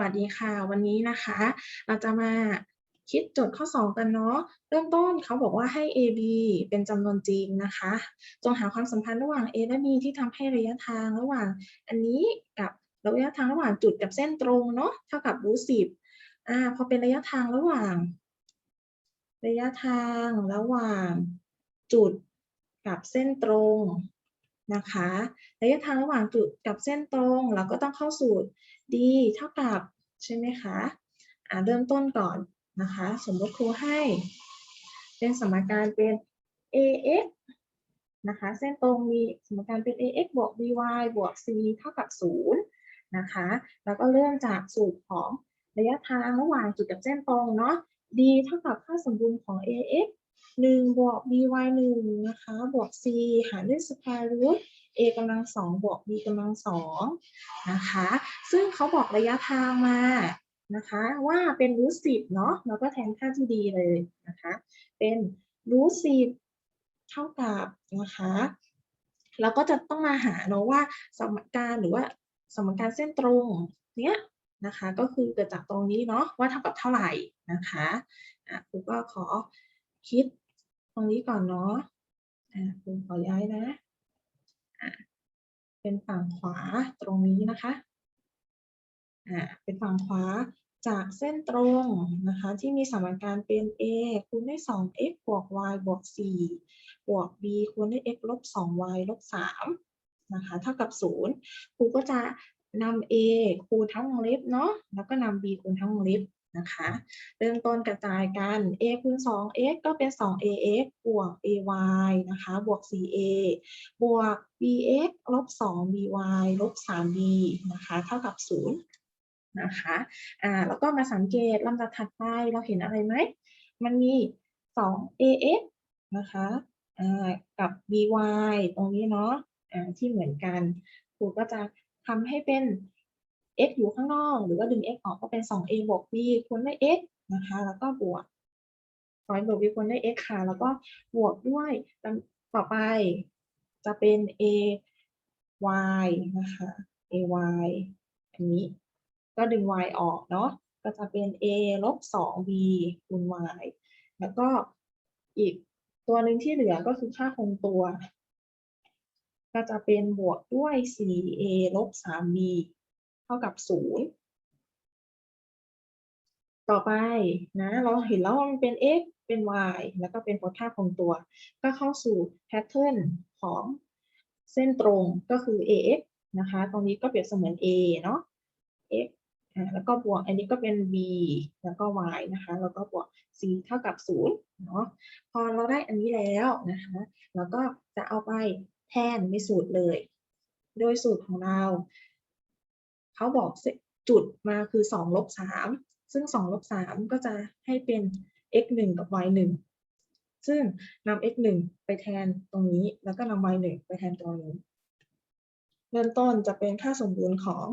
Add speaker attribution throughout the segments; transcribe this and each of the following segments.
Speaker 1: วัสดีค่ะ วันนี้นะคะ เราจะมาคิดโจทย์ข้อ 2 กันเนาะเริ่มต้นเขาบอกว่าให้ AB เป็นจำนวนจริงนะคะ จงหาความสัมพันธ์ระหว่าง A และ B ที่ทำให้ระยะทางระหว่าง อันนี้กับระยะทางระหว่างจุดกับเส้นตรงเนาะเท่ากับรูทสิบอ่าพอเป็นระยะทางระหว่าง ระยะทางระหว่างจุดกับเส้นตรงนะคะระยะทางระหว่างจุดกับเส้นตรง เราก็ต้องเข้าสูตร d เท่ากับ ใช่ไหมคะอ่าเริ่มต้นก่อนนะคะ สมมติครูให้ เป็นสมการเป็น ax นะคะ เส้นตรงมีสมการเป็น ax บวก by บวก c เท่ากับ 0 นะคะ แล้วก็เริ่มจากสูตรของระยะทางระหว่างจุดกับเส้นตรงเนาะ d เท่ากับค่าสมดุลของ ax 1 บวก by 1นะคะ บวก c หารด้วย square root a กำลังสองบวก b กำลังสองนะคะ ซึ่งเขาบอกระยะทางมานะคะว่าเป็นรูทสิบเนาะเราก็แทนค่าที่ดีเลยนะคะ เป็นรูทสิบเท่ากับนะคะเราก็จะต้องมาหาเนาะว่าสมการหรือว่าสมการเส้นตรงเนี้ยนะคะ ก็คือเกิดจากตรงนี้เนาะว่าเท่ากับเท่าไหร่นะคะอะครูก็ขอคิดตรงนี้ก่อนเนาะอะครูขอย้ายนะ เป็นฝั่งขวาตรงนี้นะคะอ่าเป็นฝั่งขวาจากเส้นตรงนะคะที่มีสมการเป็น a คูณด้วย 2x บวก y บวก 4 บวก b คูณด้วย x ลบ 2y ลบ3นะคะเท่ากับ 0 ครูก็จะนำ a คูณทั้งวงเล็บเนาะแล้วก็นำ b คูณทั้งวงเล็บ นะคะ เริ่มต้นกระจายกัน a คูณ 2x ก็เป็น 2ax บวก ay นะคะ บวก 4a บวก bx ลบ 2by ลบ 3b นะคะ เท่ากับ 0 นะคะ อ่า แล้วก็มาสังเกตลำดับถัดไปเราเห็นอะไรไหม มันมี 2ax นะคะ อ่า กับ by ตรงนี้เนาะ อ่า ที่เหมือนกันครูก็จะทำให้เป็น x อยู่ข้างนอก หรือว่าดึง x ออกก็เป็น 2a บวก b คูณด้วย x นะคะ แล้วก็บวก2 a บวก b คูณด้วย x ค่ะ แล้วก็บวกด้วยต่อไปจะเป็น a y นะคะ a y อันนี้ ก็ดึง y ออกเนาะ ก็จะเป็น a ลบ 2b คูณ y แล้วก็อีกตัวหนึ่งที่เหลือก็คือค่าคงตัว ก็จะเป็นบวกด้วย 4a ลบ 3b เท่ากับ0ต่อไปนะเราเห็นแล้วว่ามันเป็น x เป็น y แล้วก็เป็นผลค่าคงตัว ก็เข้าสู่แพทเทิร์นของเส้นตรงก็คือ ax นะคะ ตรงนี้ก็เปรียบเสมือน a เนาะ x แล้วก็บวกอันนี้ก็เป็น b แล้วก็ y นะคะ แล้วก็บวก c เท่ากับ 0 เนาะ พอเราได้อันนี้แล้วนะคะเราก็จะเอาไปแทนในสูตรเลย โดยสูตรของเรา เขาบอกจุดมาคือ2ลบ3ซึ่ง2ลบ3ก็จะให้เป็น x 1กับ y 1ซึ่งนำ x 1ไปแทนตรงนี้ แล้วก็นำ y 1ไปแทนตรงนี้เริ่มต้นจะเป็นค่าสมดุลของ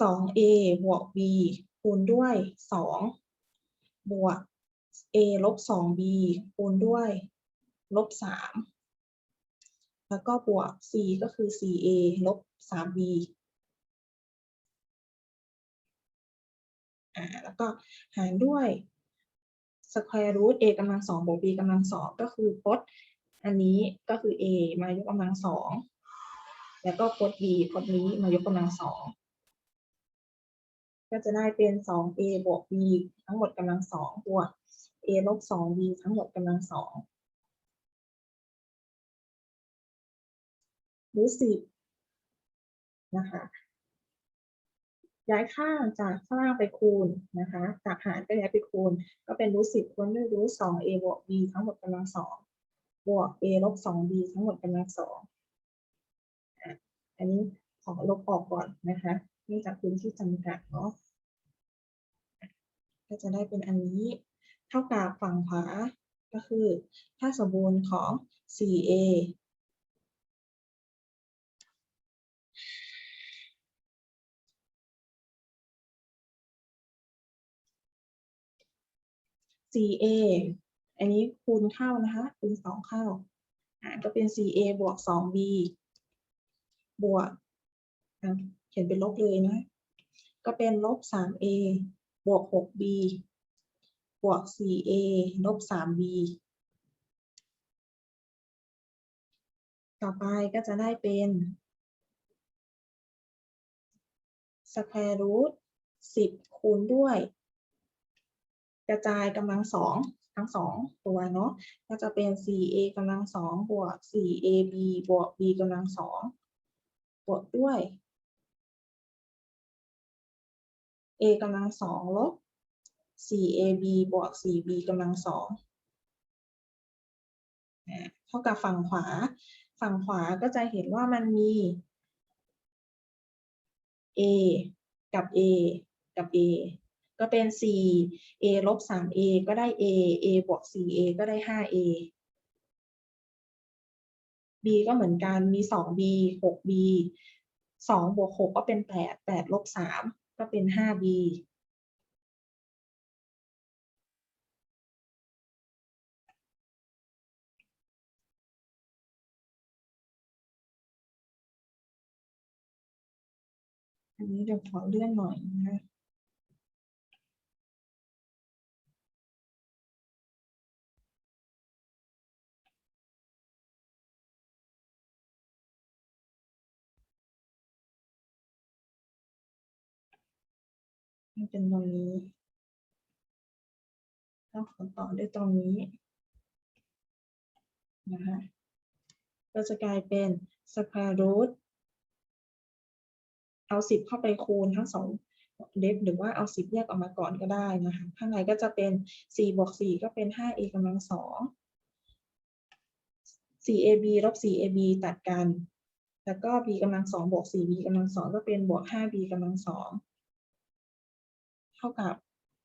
Speaker 1: 2a บวก b คูณด้วย 2 บวก a ลบ 2b คูณด้วยลบ 3 แล้วก็บวก c ก็คือ 4a ลบ 3b อ่าแล้วก็หารด้วย square root a กำลังสองบวก b กำลังสองก็คือพจน์อันนี้ก็คือ a มายกกำลังสองแล้วก็พจน์ b พจน์นี้มายกกำลังสองก็จะได้เป็น 2a บวก b ทั้งหมดกำลังสองบวก a ลบ 2b ทั้งหมดกำลังสอง รูทสิบนะคะย้ายข้างจากข้างล่างไปคูณนะคะจากหารก็ย้ายไปคูณ ก็เป็นรูทสิบคูณด้วยรูทสอง a บวก b ทั้งหมดกำลังสองบวก a ลบสอง b ทั้งหมดกำลังสองอันนี้ขอลบออกก่อนนะคะเนื่องจากพื้นที่จำกัดเนาะก็จะได้เป็นอันนี้เท่ากับฝั่งขวาก็คือค่าสมบูรณ์ของ 4a 4a อันนี้คูณเข้านะคะคูณ2เข้าอ่าก็เป็น 4a บวก 2b บวกเขียนเป็นลบเลยนะ ก็เป็นลบ 3a บวก 6b บวก 4a ลบ 3b ต่อไปก็จะได้เป็น square root 10 คูณด้วย ระจายกำลังสองทั้งสองตัวเนาะก็จะเป็น 4a กำลังสองบวก 4ab บวก b กำลังสองบวกด้วย a กำลังสองลบ 4ab บวก 4b กำลังสองเท่ากับฝั่งขวา ฝั่งขวาก็จะเห็นว่ามันมี a กับ a กับ a ก็เป็น 4 a ลบ 3a ก็ได้ a a บวก 4a ก็ได้ 5a b ก็เหมือนกัน มี 2b 6b 2บวก6ก็เป็น 8 8ลบ3ก็เป็น 5b อันนี้เดี๋ยวขอเลื่อนหน่อยนะ เป็นตรงนี้ต้องขอต่อด้วยตรงนี้นะคะก็จะกลายเป็น square root เอาสิบเข้าไปคูณทั้งสองเดฟหรือว่าเอาสิบแยกออกมาก่อนก็ได้นะคะข้างในก็จะเป็นสี่บวกสี่ก็เป็นห้า a กำลังสองสี่ ab ลบสี่ ab ตัดกัน แล้วก็ b กำลังสองบวกสี่ b กำลังสองก็เป็นบวกห้า b กำลังสอง ท่ากับ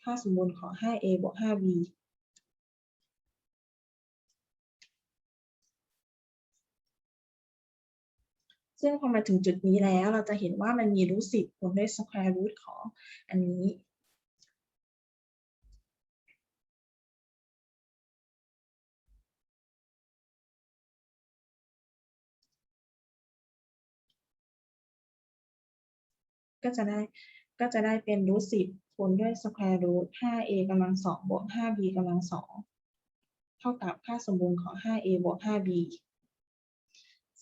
Speaker 1: ค่าสมบูรณ์ของ 5a บวก 5b ซึ่งพอมาถึงจุดนี้แล้วเราจะเห็นว่ามันมีรูทสิบคูณด้วย square root ของอันนี้ ก็จะได้ก็จะได้เป็นรูทสิบ คูณด้วย square root 5a กำลังสองบวก 5b กำลังสองเท่ากับค่าสมบูรณ์ของ 5a บวก 5b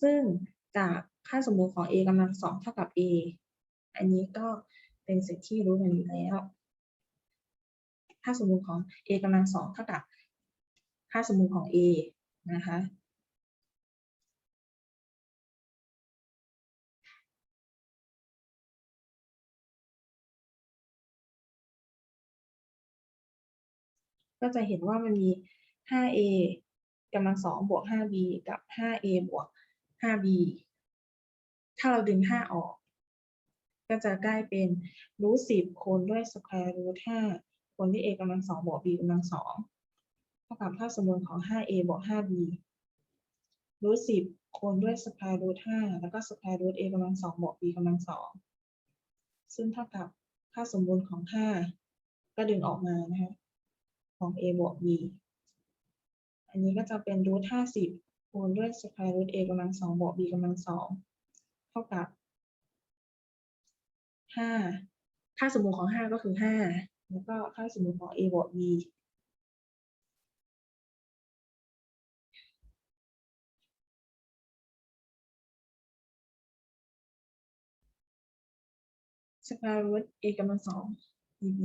Speaker 1: ซึ่งจากค่าสมบูรณ์ของ a กำลังสองเท่ากับ a อันนี้ก็เป็นสิ่งที่รู้กันอยู่แล้ว ค่าสมบูรณ์ของ a กำลังสองเท่ากับค่าสมบูรณ์ของ a นะคะ ก็จะเห็นว่ามันมี 5a กำลังสองบวก 5b กับ 5a บวก 5b ถ้าเราดึง 5 ออก ก็จะได้เป็นรูทสิบคูณด้วย square root 5คูณด้วย a กำลังสองบวก b กำลังสองเท่ากับค่าสมบูรณ์ของ 5a บวก 5b รูทสิบคูณด้วย square root 5แล้วก็ square root a กำลังสองบวก b กำลังสองซึ่งเท่ากับค่าสมบูรณ์ของ 5 ก็ดึงออกมานะคะ ของ a บวก b อันนี้ก็จะเป็นรูทห้าสิบคูณด้วย square root a กำลังสองบวก b กำลังสองเท่ากับห้าค่าสมมูลของห้าก็คือห้าแล้วก็ค่าสมมูลของ a บวก b สแควร์รูท a กำลังสอง b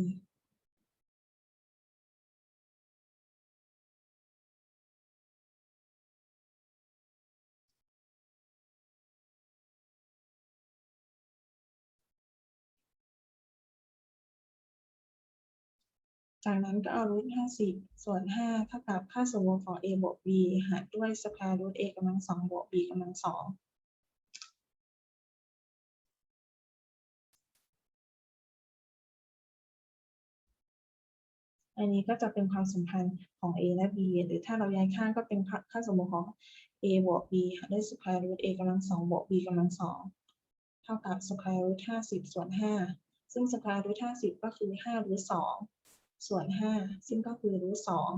Speaker 1: จากนั้นก็เอารูทห้าสิบส่วนห้าเท่ากับค่าสมมติของ a บวก b หารด้วยสแควร์รูท a กำลังสองบวก b กำลังสองอันนี้ก็จะเป็นความสัมพันธ์ของ a และ b หรือถ้าเราย้ายข้างก็เป็นค่าค่าสมมติของ a บวก b หารด้วยสแควร์รูท a กำลังสองบวก b กำลังสองเท่ากับสแควร์รูทห้าสิบส่วนห้าซึ่งสแควร์รูทห้าสิบก็คือห้ารูทสอง ส่วนห้าซึ่งก็คือรูทสอง